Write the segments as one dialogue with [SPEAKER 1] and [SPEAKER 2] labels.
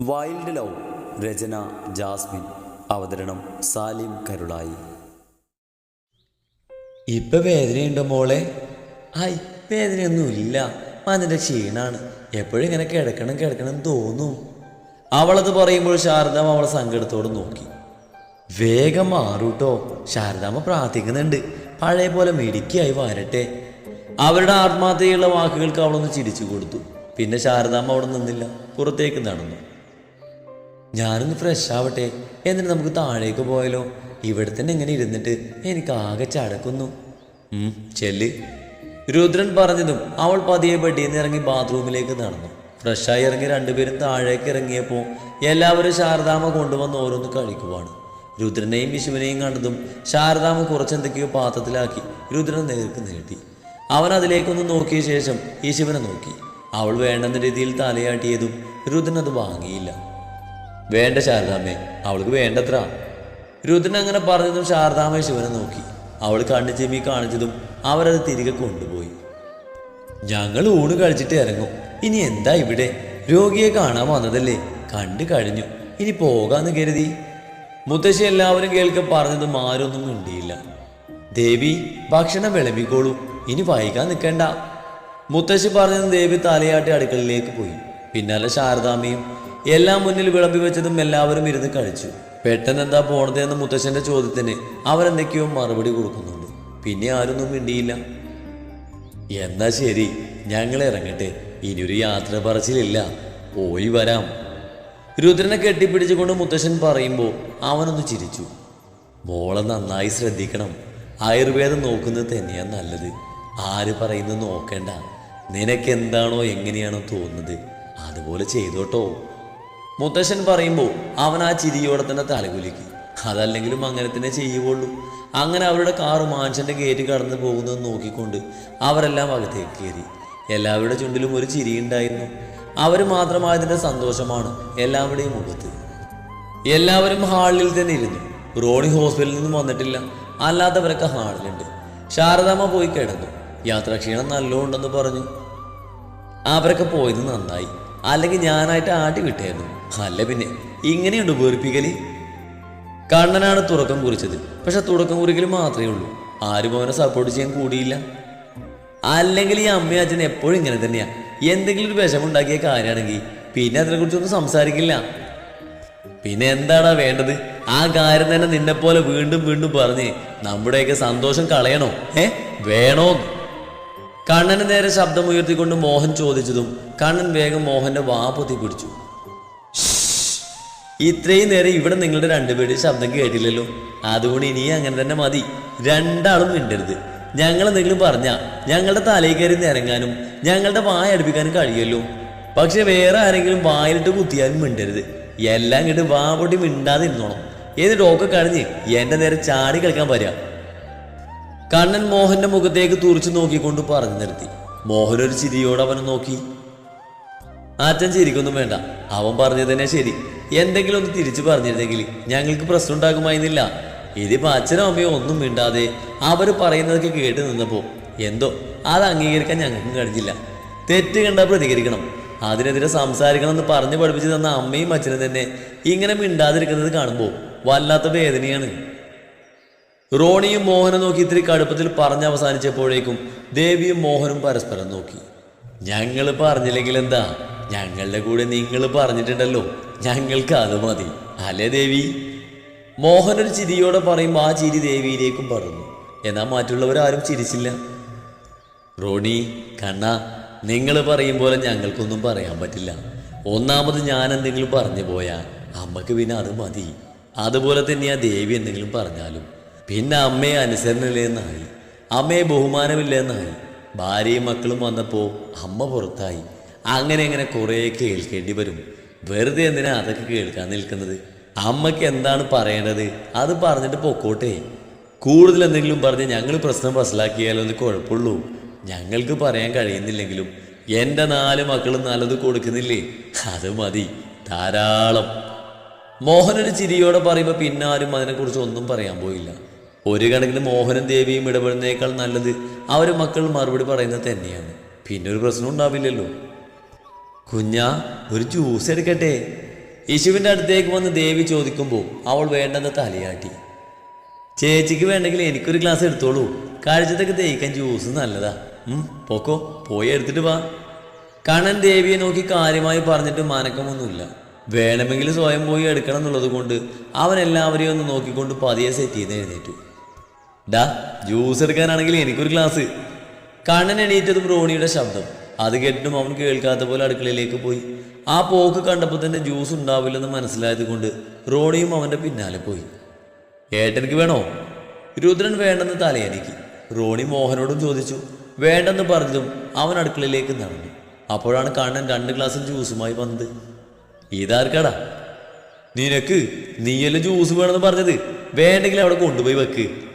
[SPEAKER 1] Wild love രചന Jasmine അവതരണം സാലിം കരുളായി.
[SPEAKER 2] ഇപ്പൊ വേദനയുണ്ടോ മോളെ? ഹായ് വേദനയൊന്നുമില്ല. അതിന്റെ ക്ഷീണാണ്. എപ്പോഴും ഇങ്ങനെ കിടക്കണം കിടക്കണം തോന്നും. അവളത് പറയുമ്പോൾ ശാരദാമ്മ അവളെ സങ്കടത്തോട് നോക്കി. വേഗം മാറൂട്ടോ. ശാരദാമ്മ പ്രാർത്ഥിക്കുന്നുണ്ട്. പഴയ പോലെ മിടുക്കിയായി വരട്ടെ. അവരുടെ ആത്മാർത്ഥതയുള്ള വാക്കുകൾക്ക് അവളൊന്ന് ചിരിച്ചു കൊടുത്തു. പിന്നെ ശാരദാമ്മ അവിടെ നിന്നില്ല. പുറത്തേക്ക് നടന്നു. ഞാനൊന്ന് ഫ്രഷ് ആവട്ടെ. എന്നിട്ട് നമുക്ക് താഴേക്ക് പോയാലോ. ഇവിടെ തന്നെ ഇങ്ങനെ ഇരുന്നിട്ട് എനിക്ക് ആകെ ചടക്കുന്നു. ചെല്ല്. രുദ്രൻ പറഞ്ഞതും അവൾ പതിയെ പെട്ടിന്ന് ഇറങ്ങി ബാത്റൂമിലേക്ക് നടന്നു. ഫ്രഷായി ഇറങ്ങി രണ്ടുപേരും താഴേക്ക് ഇറങ്ങിയപ്പോൾ എല്ലാവരും ശാരദാമ്മ കൊണ്ടുവന്ന് ഓരോന്ന് കഴിക്കുവാണ്. രുദ്രനെയും വിശുവിനെയും കണ്ടതും ശാരദാമ്മ കുറച്ചെന്തൊക്കെയോ പാത്രത്തിലാക്കി രുദ്രൻ നേർക്ക് നീട്ടി. അവൻ അതിലേക്കൊന്ന് നോക്കിയ ശേഷം ഈ ശിവനെ നോക്കി. അവൾ വേണ്ടെന്ന രീതിയിൽ തലയാട്ടിയതും രുദ്രൻ അത് വാങ്ങിയില്ല. വേണ്ട ശാരദാമ്മേ അവൾക്ക് വേണ്ടത്ര. രുദ്രൻ അങ്ങനെ പറഞ്ഞതും ശാരദാമ്മ ശിവനെ നോക്കി. അവൾ കണ്ണു ചെമ്മി കാണിച്ചതും അവരത് തിരികെ കൊണ്ടുപോയി. ഞങ്ങൾ ഊണ് കഴിച്ചിട്ട് ഇറങ്ങും. ഇനി എന്താ ഇവിടെ? രോഗിയെ കാണാൻ വന്നതല്ലേ? കണ്ടു കഴിഞ്ഞു. ഇനി പോകാന്ന് കരുതി. മുത്തശ്ശി എല്ലാവരും കേൾക്കെ പറഞ്ഞതും ആരൊന്നും മിണ്ടിയില്ല. ദേവി ഭക്ഷണം വിളമ്പിക്കോളൂ. ഇനി വൈകാൻ നിൽക്കണ്ട മുത്തശ്ശി പറഞ്ഞതും ദേവി തലയാട്ടി അടുക്കളയിലേക്ക് പോയി. പിന്നാലെ ശാരദാമ്മയും എല്ലാം മുന്നിൽ വിളമ്പി വെച്ചതും എല്ലാവരും ഇരുന്ന് കഴിച്ചു. പെട്ടെന്ന് എന്താ പോണത് എന്ന മുത്തശ്ശന്റെ ചോദ്യത്തിന് അവരെന്തൊക്കെയോ മറുപടി കൊടുക്കുന്നുണ്ട്. പിന്നെ ആരൊന്നും മിണ്ടിയില്ല. എന്നാ ശരി ഞങ്ങൾ ഇറങ്ങട്ടെ. ഇനിയൊരു യാത്ര പറച്ചിലില്ല. പോയി വരാം. രുദ്രനെ കെട്ടിപ്പിടിച്ചുകൊണ്ട് മുത്തശ്ശൻ പറയുമ്പോൾ അവനൊന്ന് ചിരിച്ചു. മോളെ നന്നായി ശ്രദ്ധിക്കണം. ആയുർവേദം നോക്കുന്നത് തന്നെയാണ് നല്ലത്. ആര് പറയുന്നത് നോക്കേണ്ട. നിനക്കെന്താണോ എങ്ങനെയാണോ തോന്നുന്നത്. അതുപോലെ ചെയ്തോട്ടോ. മുത്തശ്ശൻ പറയുമ്പോൾ അവൻ ആ ചിരിയോടെ തന്നെ തലകുലുക്കി. അതല്ലെങ്കിലും അങ്ങനെ തന്നെ ചെയ്യുള്ളൂ അങ്ങനെ അവരുടെ കാറ് മാൻഷന്റെ ഗേറ്റ് കടന്നു പോകുന്നത് നോക്കിക്കൊണ്ട് അവരെല്ലാം അകത്തേക്ക് കയറി. എല്ലാവരുടെ ചുണ്ടിലും ഒരു ചിരിയുണ്ടായിരുന്നു അവർ മാത്രമായതിന്റെ സന്തോഷമാണ് എല്ലാവരുടെയും മുഖത്ത്. എല്ലാവരും ഹാളിൽ തന്നെ ഇരുന്നു. റോണി ഹോസ്പിറ്റലിൽ നിന്നും വന്നിട്ടില്ല. അല്ലാത്തവരൊക്കെ ഹാളിലുണ്ട്. ശാരദാമ്മ പോയി കിടന്നു. യാത്രാക്ഷീണം നല്ലോണ്ടെന്ന് പറഞ്ഞു. അവരൊക്കെ പോയത് നന്നായി. അല്ലെങ്കിൽ ഞാനായിട്ട് ആട്ടി വിട്ടായിരുന്നു. അല്ല പിന്നെ ഇങ്ങനെയുണ്ട് വേർപ്പിക്കൽ കണ്ണനാണ് തുടക്കം കുറിച്ചത്. പക്ഷെ തുടക്കം കുറിക്കൽ മാത്രമേ ഉള്ളൂ. ആരും അവനെ സപ്പോർട്ട് ചെയ്യാൻ കൂടിയില്ല. അല്ലെങ്കിൽ ഈ അമ്മയും അച്ഛനും എപ്പോഴും ഇങ്ങനെ തന്നെയാ. എന്തെങ്കിലും ഒരു വിഷമുണ്ടാക്കിയ കാര്യമാണെങ്കിൽ പിന്നെ അതിനെക്കുറിച്ചൊന്നും സംസാരിക്കില്ല. പിന്നെ എന്താടാ വേണ്ടത്? ആ കാര്യം തന്നെ നിന്നെ പോലെ വീണ്ടും വീണ്ടും പറഞ്ഞ് നമ്മുടെയൊക്കെ സന്തോഷം കളയണോ? ഏ? വേണോ കണ്ണന് നേരെ ശബ്ദം ഉയർത്തിക്കൊണ്ട് മോഹൻ ചോദിച്ചതും കണ്ണൻ വേഗം മോഹന്റെ വാ പൊത്തി പിടിച്ചു. ഇത്രയും നേരം ഇവിടെ നിങ്ങളുടെ രണ്ടുപേരുടെയും ശബ്ദം കേട്ടില്ലല്ലോ. അതുകൊണ്ട് ഇനി അങ്ങനെ തന്നെ മതി. രണ്ടാളും മിണ്ടരുത്. ഞങ്ങൾ എന്തെങ്കിലും പറഞ്ഞ ഞങ്ങളുടെ തലയിൽ കയറി നിരങ്ങാനും ഞങ്ങളുടെ വായ അടുപ്പിക്കാനും കഴിയുമല്ലോ. പക്ഷെ വേറെ ആരെങ്കിലും വായിലിട്ട് കുത്തിയാലും മിണ്ടരുത്. എല്ലാം കിട്ടും വാ പൊട്ടി മിണ്ടാതിരുന്നോണം. എന്നിട്ട് ഒക്കെ കഴിഞ്ഞ് എന്റെ നേരെ ചാടി കളിക്കാൻ വരിക. കണ്ണൻ മോഹന്റെ മുഖത്തേക്ക് തുറച്ചു നോക്കിക്കൊണ്ട് പറഞ്ഞു നിർത്തി. മോഹൻ ഒരു ചിരിയോട് അവനെ നോക്കി. അച്ഛൻ ചിരിക്കൊന്നും വേണ്ട. അവൻ പറഞ്ഞത് തന്നെ ശരി. എന്തെങ്കിലും ഒന്ന് തിരിച്ചു പറഞ്ഞിരുന്നെങ്കിൽ ഞങ്ങൾക്ക് പ്രശ്നം ഉണ്ടാകുമായിരുന്നില്ല. ഇതിപ്പോ അച്ഛനും അമ്മയും ഒന്നും മിണ്ടാതെ അവർ പറയുന്നതൊക്കെ കേട്ട് നിന്നപ്പോ എന്തോ അത് അംഗീകരിക്കാൻ ഞങ്ങൾക്കും കഴിഞ്ഞില്ല. തെറ്റ് കണ്ടാൽ പ്രതികരിക്കണം. അതിനെതിരെ സംസാരിക്കണം എന്ന് പറഞ്ഞു പഠിപ്പിച്ചു തന്ന അമ്മയും അച്ഛനും തന്നെ ഇങ്ങനെ മിണ്ടാതിരിക്കുന്നത് കാണുമ്പോൾ വല്ലാത്ത വേദനയാണ്. റോണിയും മോഹനും നോക്കി ഇത്തിരി കടുപ്പത്തിൽ പറഞ്ഞ് അവസാനിച്ചപ്പോഴേക്കും ദേവിയും മോഹനും പരസ്പരം നോക്കി. ഞങ്ങൾ പറഞ്ഞില്ലെങ്കിൽ എന്താ? ഞങ്ങളുടെ കൂടെ നിങ്ങൾ പറഞ്ഞിട്ടുണ്ടല്ലോ. ഞങ്ങൾക്ക് അത് മതി. അല്ലേ ദേവി? മോഹൻ ഒരു ചിരിയോടെ പറയുമ്പോൾ ആ ചിരി ദേവിയിലേക്കും പറഞ്ഞു എന്നാൽ മറ്റുള്ളവരാരും ചിരിച്ചില്ല. റോണി കണ്ണ നിങ്ങൾ പറയും പോലെ ഞങ്ങൾക്കൊന്നും പറയാൻ പറ്റില്ല. ഒന്നാമത് ഞാൻ എന്തെങ്കിലും പറഞ്ഞു പോയാൽ അമ്മയ്ക്ക് പിന്നെ അത് മതി. അതുപോലെ തന്നെയാ ദേവി എന്തെങ്കിലും പറഞ്ഞാലും. പിന്നെ അമ്മയെ അനുസരണയില്ലെന്നായി അമ്മയെ ബഹുമാനമില്ലെന്നായി. ഭാര്യയും മക്കളും വന്നപ്പോൾ അമ്മ പുറത്തായി. അങ്ങനെ അങ്ങനെ കുറേ കേൾക്കേണ്ടി വരും. വെറുതെ എന്തിനാ അതൊക്കെ കേൾക്കാൻ നിൽക്കുന്നത്? അമ്മയ്ക്ക് എന്താണ് പറയേണ്ടത്? അത് പറഞ്ഞിട്ട് പൊക്കോട്ടെ. കൂടുതൽ എന്തെങ്കിലും പറഞ്ഞ് ഞങ്ങൾ പ്രശ്നം വസലാക്കിയാലോ എന്ന് കുഴപ്പമുള്ളൂ. ഞങ്ങൾക്ക് പറയാൻ കഴിയുന്നില്ലെങ്കിലും എന്റെ നാല് മക്കളും നല്ലത് കൊടുക്കുന്നില്ലേ? അത് മതി. ധാരാളം. മോഹനൊരു ചിരിയോടെ പറയുമ്പോൾ പിന്നാരും അതിനെക്കുറിച്ച് ഒന്നും പറയാൻ പോയില്ല. ഒരു കണക്കിന് മോഹനും ദേവിയും ഇടപെടുന്നേക്കാൾ നല്ലത് ഒരു മക്കൾ മറുപടി പറയുന്നത് തന്നെയാണ്. പിന്നെ ഒരു പ്രശ്നം ഉണ്ടാവില്ലല്ലോ. കുഞ്ഞാ ഒരു ജ്യൂസ് എടുക്കട്ടെ? യേശുവിന്റെ അടുത്തേക്ക് വന്ന് ദേവി ചോദിക്കുമ്പോൾ അവൾ വേണ്ടെന്ന് തലയാട്ടി. ചേച്ചിക്ക് വേണ്ടെങ്കിൽ എനിക്കൊരു ഗ്ലാസ് എടുത്തോളൂ. കാഴ്ചത്തൊക്കെ തേക്കാൻ ജ്യൂസ് നല്ലതാ. പോക്കോ പോയി എടുത്തിട്ട് വാ. കണ്ണൻ ദേവിയെ നോക്കി കാര്യമായി പറഞ്ഞിട്ട് മാനക്കമൊന്നുമില്ല. വേണമെങ്കിൽ സ്വയം പോയി എടുക്കണം എന്നുള്ളത് കൊണ്ട് അവൻ എല്ലാവരെയും ഒന്ന് നോക്കിക്കൊണ്ട് പതിയെ സെറ്റ് ചെയ്ത് എഴുന്നേറ്റു. ഡാ ജ്യൂസ് എടുക്കാനാണെങ്കിൽ എനിക്കൊരു ഗ്ലാസ് കണ്ണൻ എണീറ്റതും റോണിയുടെ ശബ്ദം. അത് കേട്ടിട്ടും അവൻ കേൾക്കാത്ത പോലെ അടുക്കളയിലേക്ക് പോയി. ആ പോക്ക് കണ്ടപ്പോൾ തന്നെ ജ്യൂസ് ഉണ്ടാവില്ലെന്ന് മനസ്സിലായത് കൊണ്ട് റോണിയും അവന്റെ പിന്നാലെ പോയി. ഏട്ടനിക്ക് വേണോ? രുദ്രൻ വേണ്ടെന്ന് തലയനിക്ക് റോണി മോഹനോടും ചോദിച്ചു. വേണ്ടെന്ന് പറഞ്ഞതും അവൻ അടുക്കളയിലേക്ക് നടന്നു. അപ്പോഴാണ് കണ്ണൻ രണ്ട് ഗ്ലാസ് ജ്യൂസുമായി വന്നത്. ഇതാർക്കടാ? നിനക്ക് നീയല്ലേ ജ്യൂസ് വേണമെന്ന് പറഞ്ഞത്? വേണ്ടെങ്കിൽ അവിടെ കൊണ്ടുപോയി വെക്ക്.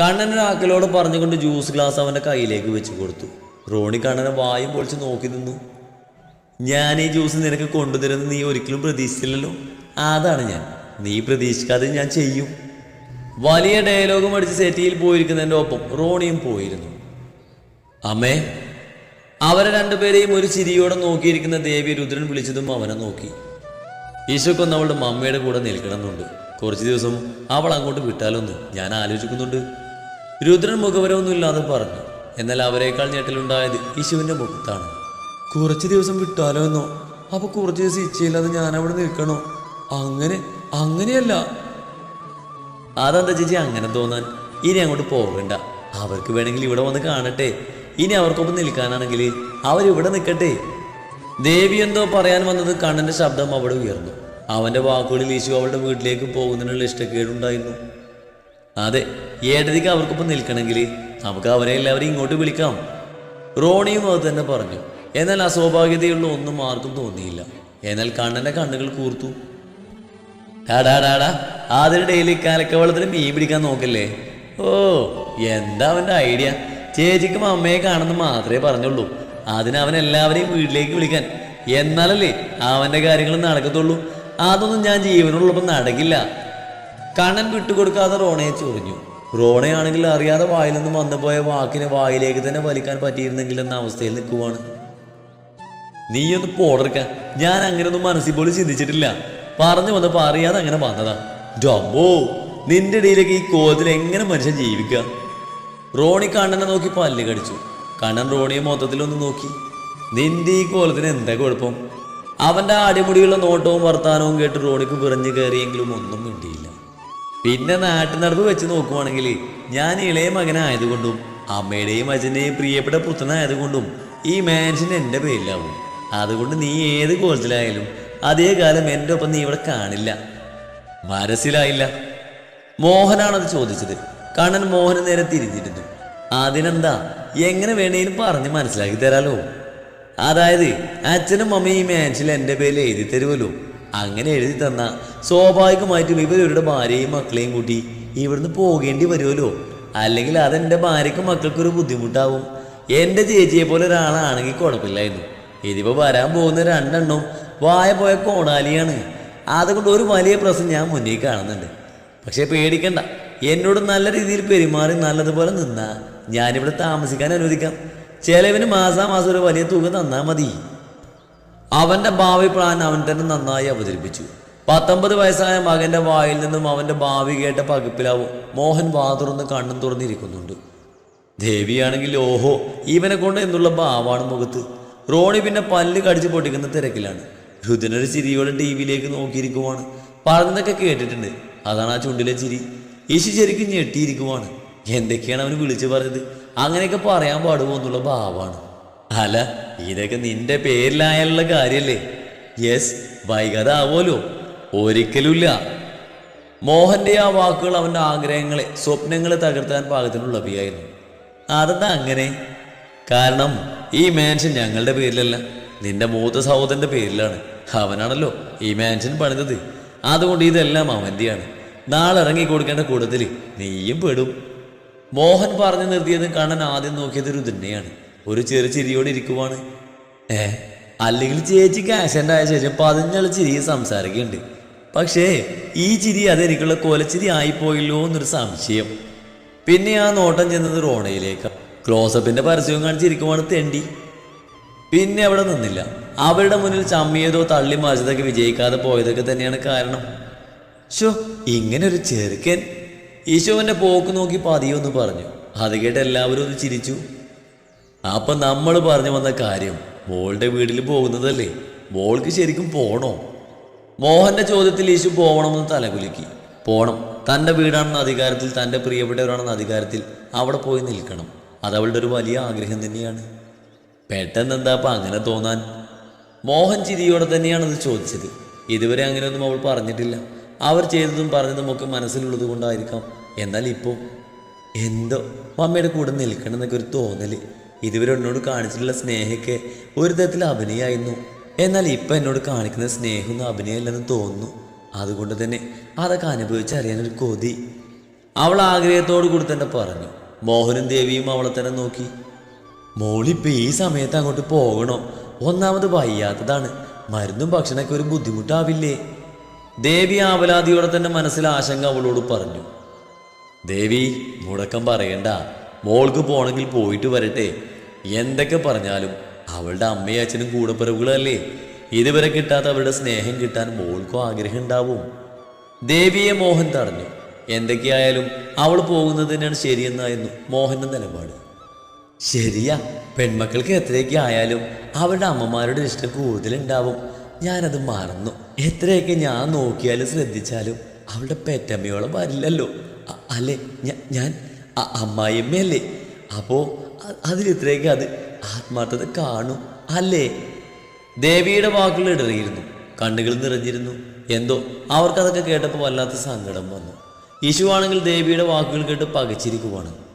[SPEAKER 2] കണ്ണൻ ഒരാക്കലോട് പറഞ്ഞുകൊണ്ട് ജ്യൂസ് ഗ്ലാസ് അവന്റെ കയ്യിലേക്ക് വെച്ച് കൊടുത്തു. റോണി കണ്ണനെ വായും പൊളിച്ച് നോക്കി നിന്നു. ഞാൻ ഈ ജ്യൂസ് നിനക്ക് കൊണ്ടുതരുന്ന നീ ഒരിക്കലും പ്രതീക്ഷിച്ചില്ലല്ലോ. അതാണ് ഞാൻ. നീ പ്രതീക്ഷിക്കാതെ ഞാൻ ചെയ്യും. വലിയ ഡയലോഗും അടിച്ച് സെറ്റിയിൽ പോയിരിക്കുന്നതിന്റെ ഒപ്പം റോണിയും പോയിരുന്നു. അമ്മേ. അവരെ രണ്ടുപേരെയും ഒരു ചിരിയോടെ നോക്കിയിരിക്കുന്ന ദേവി രുദ്രൻ വിളിച്ചതും അവനെ നോക്കി. ഈശോക്കൊന്ന് അവളുടെ മമ്മയുടെ കൂടെ നിൽക്കണമെന്നുണ്ട്. കുറച്ച് ദിവസം അവൾ അങ്ങോട്ട് വിട്ടാലൊന്ന് ഞാൻ ആലോചിക്കുന്നുണ്ട്. രുദ്രൻ മുഖവരമൊന്നും ഇല്ലാതെ പറഞ്ഞു എന്നാൽ അവരെക്കാൾ ഞെട്ടലുണ്ടായത് യേശുവിന്റെ മുഖത്താണ്. കുറച്ച് ദിവസം വിട്ടാലോ എന്നോ? അപ്പൊ കുറച്ച് ദിവസം ഇച്ഛയില്ലാതെ ഞാൻ അവിടെ നിൽക്കണോ? അങ്ങനെ അങ്ങനെയല്ല. അതെന്താ ചേച്ചി അങ്ങനെ തോന്നാൻ? ഇനി അങ്ങോട്ട് പോകണ്ട. അവർക്ക് വേണമെങ്കിൽ ഇവിടെ വന്ന് കാണട്ടെ. ഇനി അവർക്കൊപ്പം നിൽക്കാനാണെങ്കിൽ അവരിവിടെ നിൽക്കട്ടെ. ദേവി എന്തോ പറയാൻ വന്നത് കണ്ണന്റെ ശബ്ദം അവിടെ ഉയർന്നു. അവന്റെ വാക്കുകളിൽ ഈശു അവളുടെ വീട്ടിലേക്ക് പോകുന്നതിനുള്ള ഇഷ്ടക്കേടുണ്ടായിരുന്നു. അതെ ഏടതിക്ക് അവർക്കൊപ്പം നിൽക്കണമെങ്കിൽ നമുക്ക് അവരെ എല്ലാവരെയും ഇങ്ങോട്ട് വിളിക്കാം. റോണിയും അത് തന്നെ പറഞ്ഞു. എന്നാൽ അസ്വാഭാവികതയുള്ള ഒന്നും ആർക്കും തോന്നിയില്ല. എന്നാൽ കണ്ണന്റെ കണ്ണുകൾ കൂർത്തു. ടാടാടാടാ ഡെയിലി കലക്കവെള്ളത്തിന് മീൻ പിടിക്കാൻ നോക്കല്ലേ? ഓ എന്താ അവന്റെ ഐഡിയ? ചേച്ചിക്കും അമ്മയെ കാണുന്ന മാത്രമേ പറഞ്ഞുള്ളൂ. അതിന് അവൻ എല്ലാവരെയും വീട്ടിലേക്ക് വിളിക്കാൻ. എന്നാലല്ലേ അവന്റെ കാര്യങ്ങൾ നടക്കത്തുള്ളൂ. അതൊന്നും ഞാൻ ജീവനുള്ളപ്പം നടക്കില്ല. കണ്ണൻ വിട്ടുകൊടുക്കാതെ റോണയെ ചൊറിഞ്ഞു. റോണയാണെങ്കിൽ അറിയാതെ വായിൽ നിന്നും വന്നുപോയ വാക്കിനെ വായിലേക്ക് തന്നെ വലിക്കാൻ പറ്റിയിരുന്നെങ്കിൽ എന്ന അവസ്ഥയിൽ നിൽക്കുവാണ്. നീയൊന്ന് പോടർക്ക ഞാൻ അങ്ങനെയൊന്നും മനസ്സിൽ പോലും ചിന്തിച്ചിട്ടില്ല. പറഞ്ഞു വന്നപ്പോൾ അറിയാതെ അങ്ങനെ വന്നതാ. ഡമ്മോ നിന്റെ ഇടയിലേക്ക് ഈ കോലത്തിൽ എങ്ങനെ മനുഷ്യൻ ജീവിക്കുക? റോണി കണ്ണനെ നോക്കി പല്ല് കടിച്ചു. കണ്ണൻ റോണിയെ മൊത്തത്തിലൊന്ന് നോക്കി. നിന്റെ ഈ കോലത്തിന് എന്താ കുഴപ്പം? അവന്റെ അടിമുടിയുള്ള നോട്ടവും വർത്താനവും കേട്ട് റോണിക്ക് വിറഞ്ഞു കയറിയെങ്കിലും ഒന്നും മിണ്ടിയില്ല. പിന്നെ നാട്ടു നടപ്പ് വെച്ച് നോക്കുവാണെങ്കിൽ ഞാൻ ഇളയ മകനായതുകൊണ്ടും അമ്മയുടെയും അച്ഛന്റെയും പ്രിയപ്പെട്ട പുത്രനായതുകൊണ്ടും ഈ മാൻഷൻ എന്റെ പേരിലാവും. അതുകൊണ്ട് നീ ഏത് കോലത്തിലായാലും അതേ കാലം എന്റെ ഒപ്പം നീ ഇവിടെ കാണില്ല. മനസ്സിലായില്ല? മോഹനാണത് ചോദിച്ചത്. കണ്ണൻ മോഹന് നേരെ തിരിഞ്ഞിരുന്നു. അതിനെന്താ? എങ്ങനെ വേണേലും പറഞ്ഞ് മനസ്സിലാക്കി തരാലോ. അതായത് അച്ഛനും അമ്മയും ഈ മാൻഷിൽ എന്റെ പേരിൽ എഴുതി തരുമല്ലോ അങ്ങനെ എഴുതി തന്ന. സ്വാഭാവികമായിട്ടും ഇവരുടെ ഭാര്യയും മക്കളെയും കൂട്ടി ഇവിടുന്ന് പോകേണ്ടി വരുമല്ലോ. അല്ലെങ്കിൽ അതെന്റെ ഭാര്യയ്ക്കും മക്കൾക്കൊരു ബുദ്ധിമുട്ടാവും. എന്റെ ചേച്ചിയെ പോലെ ഒരാളാണെങ്കിൽ കുഴപ്പമില്ലായിരുന്നു. ഇതിപ്പോൾ വരാൻ പോകുന്ന രണ്ടെണ്ണം വായ പോയ കോണാലിയാണ് അതുകൊണ്ട് ഒരു വലിയ പ്രശ്നം ഞാൻ മുന്നിൽ കാണുന്നുണ്ട്. പക്ഷേ പേടിക്കണ്ട. എന്നോട് നല്ല രീതിയിൽ പെരുമാറി നല്ലതുപോലെ നിന്നാ. ഞാനിവിടെ താമസിക്കാൻ അനുവദിക്കാം. ചെലവിന് മാസാമാസം ഒരു വലിയ തുക തന്നാ മതി. അവന്റെ ഭാവി പ്ലാൻ അവൻ തന്നെ നന്നായി അവതരിപ്പിച്ചു. പത്തൊമ്പത് വയസ്സായ മകന്റെ വായിൽ നിന്നും അവന്റെ ഭാവി കേട്ട പകുപ്പിലാവും മോഹൻ വാതുറന്ന് കണ്ണും തുറന്നിരിക്കുന്നുണ്ട്. ദേവിയാണെങ്കിൽ ഓഹോ ഇവനെ കൊണ്ട് എന്നുള്ള ഭാവമാണ് മുഖത്ത്. റോണി പിന്നെ പല്ല് കടിച്ചു പൊട്ടിക്കുന്ന തിരക്കിലാണ്. രുദ്രനൊരു ചിരിയോടെ ടി വിയിലേക്ക് നോക്കിയിരിക്കുവാണ്. പറഞ്ഞതൊക്കെ കേട്ടിട്ടുണ്ട്. അതാണ് ആ ചുണ്ടിലെ ചിരി. യേശു ശരിക്കും ഞെട്ടിയിരിക്കുവാണ്. എന്തൊക്കെയാണ് അവന് വിളിച്ചു പറഞ്ഞത്? അങ്ങനെയൊക്കെ പറയാൻ പാടുമോ എന്നുള്ള ഭാവമാണ് അല്ല ഇതൊക്കെ നിന്റെ പേരിലായുള്ള കാര്യല്ലേ? യെസ് വൈകാതെ ആവോലോ ഒരിക്കലുമില്ല. മോഹന്റെ ആ വാക്കുകൾ അവന്റെ ആഗ്രഹങ്ങളെ സ്വപ്നങ്ങളെ തകർത്താൻ പാകത്തിനുള്ളവയായിരുന്നു അതെന്താ അങ്ങനെ? കാരണം ഈ മാൻഷൻ ഞങ്ങളുടെ പേരിലല്ല നിന്റെ മൂത്ത സഹോദരന്റെ പേരിലാണ്. അവനാണല്ലോ ഈ മാൻഷൻ പണിതത്. അതുകൊണ്ട് ഇതെല്ലാം അവന്റെയാണ്. നാളെ ഇറങ്ങി കൊടുക്കേണ്ട കൂട്ടത്തിൽ നീയും പെടും. മോഹൻ പറഞ്ഞു നിർത്തിയത് കണ്ണൻ ആദ്യം നോക്കിയത് രുദ്രനെയാണ് ഒരു ചെറു ചിരിയോടെ ഇരിക്കുവാണ്. ഏ അല്ലെങ്കിൽ ചേച്ചിക്ക് ആക്സിഡന്റ് ആയ ശേഷം പതിഞ്ഞുള്ള ചിരി സംസാരിക്കുന്നുണ്ട്. പക്ഷേ ഈ ചിരി അതെനിക്കുള്ള കൊലച്ചിരി ആയിപ്പോയില്ലോ എന്നൊരു സംശയം. പിന്നെ ആ നോട്ടം ചെന്നത് റോണയിലേക്ക്. ക്ലോസപ്പിന്റെ പരസ്യവും കാണിച്ചിരിക്കുവാണ് തെണ്ടി. പിന്നെ അവിടെ നിന്നില്ല. അവരുടെ മുന്നിൽ ചമ്മിയതോ തള്ളി മറിച്ചതൊക്കെ വിജയിക്കാതെ പോയതൊക്കെ തന്നെയാണ് കാരണം. ഷോ ഇങ്ങനെ ഒരു ചെറുക്കൻ. ഈശോവന്റെ പോക്ക് നോക്കി പതിയൊന്ന് പറഞ്ഞു. അത് കേട്ട് എല്ലാവരും ഒന്ന് ചിരിച്ചു. അപ്പൊ നമ്മൾ പറഞ്ഞു വന്ന കാര്യം മോളുടെ വീട്ടിൽ പോകുന്നതല്ലേ? മോൾക്ക് ശരിക്കും പോണോ? മോഹന്റെ ചോദ്യത്തിൽ ഈശു പോകണമെന്ന് തലകുലുക്കി. പോണം. തന്റെ വീടാണെന്ന അധികാരത്തിൽ തന്റെ പ്രിയപ്പെട്ടവരാണെന്ന അധികാരത്തിൽ അവിടെ പോയി നിൽക്കണം. അത് അവളുടെ ഒരു വലിയ ആഗ്രഹം തന്നെയാണ്. പെട്ടെന്ന് എന്താ അപ്പൊ അങ്ങനെ തോന്നാൻ? മോഹൻ ചിരിയോടെ തന്നെയാണ് അത് ചോദിച്ചത്. ഇതുവരെ അങ്ങനെയൊന്നും അവൾ പറഞ്ഞിട്ടില്ല. അവർ ചെയ്തതും പറഞ്ഞതും ഒക്കെ മനസ്സിലുള്ളത് കൊണ്ടായിരിക്കാം. എന്നാൽ ഇപ്പോൾ എന്തോ മമ്മയുടെ കൂടെ നിൽക്കണം എന്നൊക്കെ ഒരു തോന്നൽ. ഇതുവരെ എന്നോട് കാണിച്ചിട്ടുള്ള സ്നേഹമൊക്കെ ഒരു തരത്തിൽ അഭിനയായിരുന്നു. എന്നാൽ ഇപ്പം എന്നോട് കാണിക്കുന്ന സ്നേഹമൊന്നും അഭിനയമല്ലെന്ന് തോന്നുന്നു. അതുകൊണ്ട് തന്നെ അതൊക്കെ അനുഭവിച്ചറിയാനൊരു കൊതി. അവൾ ആഗ്രഹത്തോടു കൂടി തന്നെ പറഞ്ഞു. മോഹനും ദേവിയും അവളെ തന്നെ നോക്കി. മോളിപ്പോൾ ഈ സമയത്ത് അങ്ങോട്ട് പോകണോ? ഒന്നാമത് വയ്യാത്തതാണ്. മരുന്നും ഭക്ഷണമൊക്കെ ഒരു ബുദ്ധിമുട്ടാവില്ലേ? ദേവി ആവലാതിയോടെ തന്നെ മനസ്സിൽ ആശങ്ക അവളോട് പറഞ്ഞു. ദേവി മുടക്കം പറയണ്ട. മോൾക്ക് പോകണമെങ്കിൽ പോയിട്ട് വരട്ടെ. എന്തൊക്കെ പറഞ്ഞാലും അവളുടെ അമ്മയും അച്ഛനും കൂടപ്പിറവുകളല്ലേ ഇതുവരെ കിട്ടാത്ത അവളുടെ സ്നേഹം കിട്ടാൻ മോൾക്കും ആഗ്രഹം ഉണ്ടാവും. ദേവിയെ മോഹൻ തടഞ്ഞു. എന്തൊക്കെയായാലും അവൾ പോകുന്നത് തന്നെയാണ് ശരിയെന്നായിരുന്നു മോഹന്റെ നിലപാട്. ശരിയാ പെൺമക്കൾക്ക് എത്രയൊക്കെ ആയാലും അവരുടെ അമ്മമാരുടെ ഇഷ്ടം കൂടുതലുണ്ടാവും. ഞാനത് മറന്നു. എത്രയൊക്കെ ഞാൻ നോക്കിയാലും ശ്രദ്ധിച്ചാലും അവളുടെ പെറ്റമ്മയോളം വരില്ലല്ലോ. അല്ലേ? ഞാൻ അ- അമ്മായിയമ്മയല്ലേ അപ്പോ അതിലിത്രയൊക്കെ അത് ആത്മാർത്ഥത കാണും അല്ലേ? ദേവിയുടെ വാക്കുകൾ ഇടറിയിരുന്നു കണ്ണുകൾ നിറഞ്ഞിരുന്നു. എന്തോ അവർക്കതൊക്കെ കേട്ടപ്പോൾ വല്ലാത്ത സങ്കടം വന്നു. യേശുവാണെങ്കിൽ ദേവിയുടെ വാക്കുകൾ കേട്ട് പകച്ചിരിക്കുവാണ്.